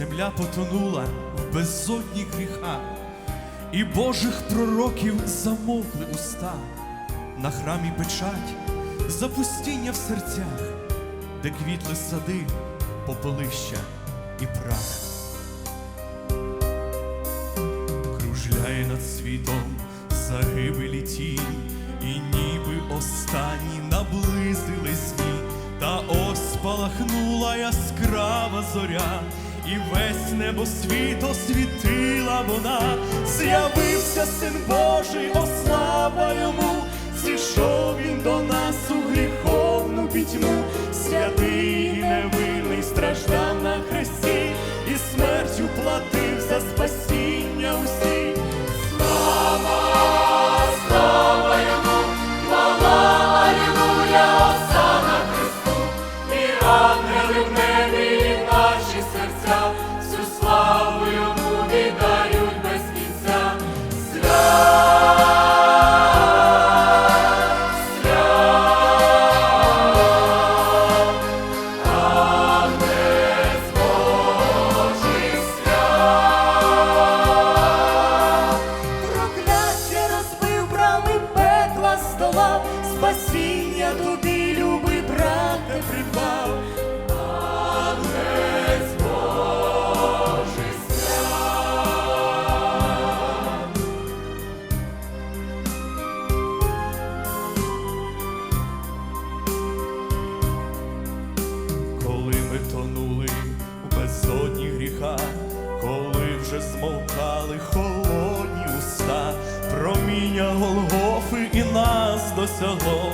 земля потонула в безодні гріха, і Божих пророків замовкли уста, на храмі печать, запустіння в серцях, де квітли сади, попелища і прах. кружляє над світом загибелі тінь, і ніби останні наблизились дні, та ось спалахнула яскрава зоря, і весь небосвіт освітила вона, з'явився син Божий, ослава йому, зійшов він до нас у гріховну пітьму, Krishna вже змовкали холодні уста, проміння Голгофи і нас досягло,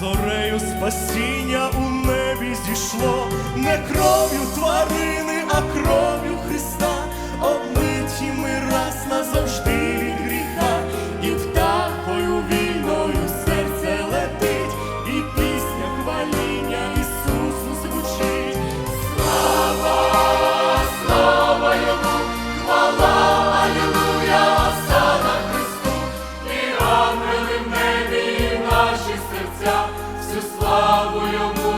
зорею спасіння у небі зійшло, не кров'ю тварини, а кров'ю Христа, славу йому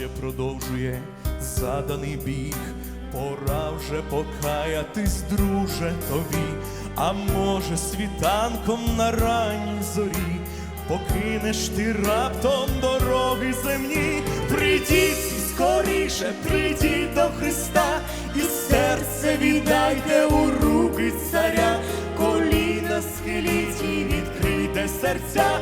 ще продовжує заданий біг, пора вже покаятись, друже тобі, а може світанком на ранній зорі, покинеш ти раптом дороги земні, прийдіть скоріше, прийдіть до Христа, і серце віддайте у руки царя, коліна схиліть і відкрийте серця,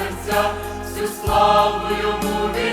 серця, всю славу йому.